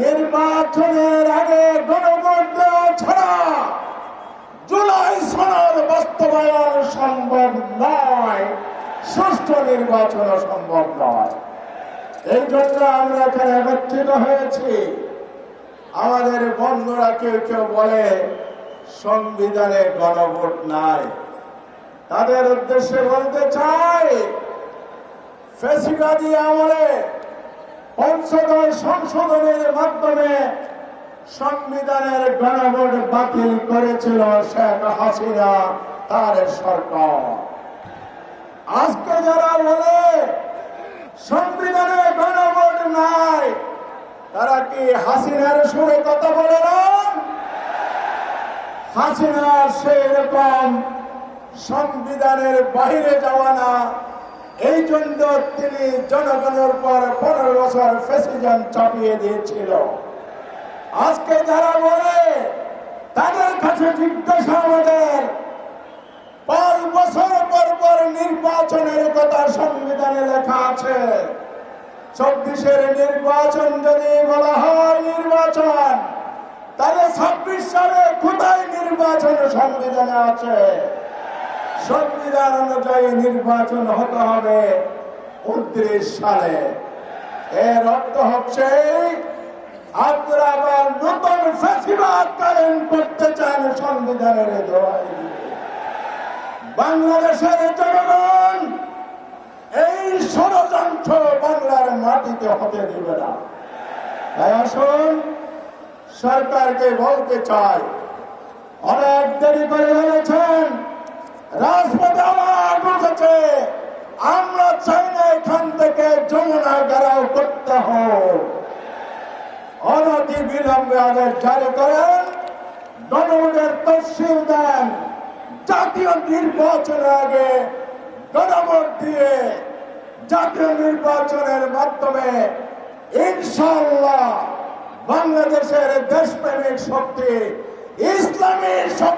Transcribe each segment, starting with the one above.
নির্বাচনের আগে গণভোট ছাড়া জুলাই সনদ বাস্তবায়ন সম্ভব নয়। সুষ্ঠু নির্বাচন সম্ভব নয়। এই জন্য আমরা এখানে একত্রিত হয়েছি। আমাদের বন্ধুরা কেউ কেউ বলে, সংবিধানে গণভোট নাই। তাদের উদ্দেশ্যে বলতে চাই, ফেসিবাদী আমলে পঞ্চদশ সংশোধনের মাধ্যমে সংবিধানের গণভোট বাতিল করেছিল শেখ হাসিনা, তার সরকার। আজকে যারা বলে সংবিধানে গণভোট নাই, তারা কি হাসিনার সুরে কথা বলে না? হাসিনা সেই রকম সংবিধানের বাইরে যাওয়া না। এই জন্য তিনি জনগণের পর পনেরো বছর ফেসিজম চাপিয়ে দিয়েছিল। আজকে যারা বলে, তাদের কাছে জিজ্ঞাসা আমাদের, পাঁচ বছর পর পর নির্বাচনের কথা সংবিধানে লেখা আছে। চব্বিশের নির্বাচন যদি বলা হয় নির্বাচন, তাহলে ছাব্বিশ সালে কোথায় নির্বাচন সংবিধানে আছে? সংবিধান অনুযায়ী নির্বাচন হতে হবে উনত্রিশ সালে। এর অর্থ হচ্ছে, আপনারা আবার নতুন ফেসিবাদ কায়েম করতে চান সংবিধানের দোয়াই বাংলাদেশের জনগণ এই ষড়যন্ত্র বাংলার মাটিতে হতে দেবে না। তাই আসুন, সরকারকে বলতে চাই, অনেক দেরি করে ফেলেছেন রাজপথে আমরা চাই না এখান থেকে যমুনা গেরাও করতে হোক। বিলম্বে আদেশ জারি করেন। গণভোটের তফসিল দেন। জাতীয় নির্বাচনের আগে গণভোট দিয়ে জাতীয় নির্বাচনের মাধ্যমে ইনশাল্লাহ বাংলাদেশের দেশপ্রেমিক শক্তি ইসলামী শক্তি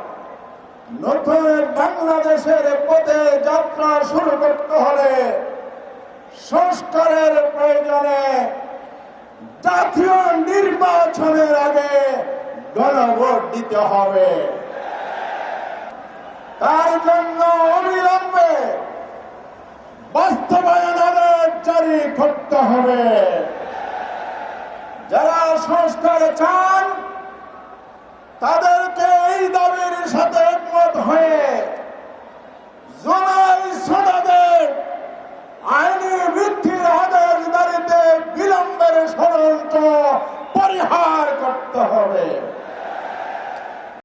নতুন বাংলাদেশের পথে যাত্রা শুরু করতে হলে সংস্কারের প্রয়োজনে জাতীয় নির্বাচনের আগে গণভোট দিতে হবে। তার জন্য অবিলম্বে বাস্তবায়ন আদেশ জারি করতে হবে। যারা সংস্কার চান, তাদেরকে এই দাবির 会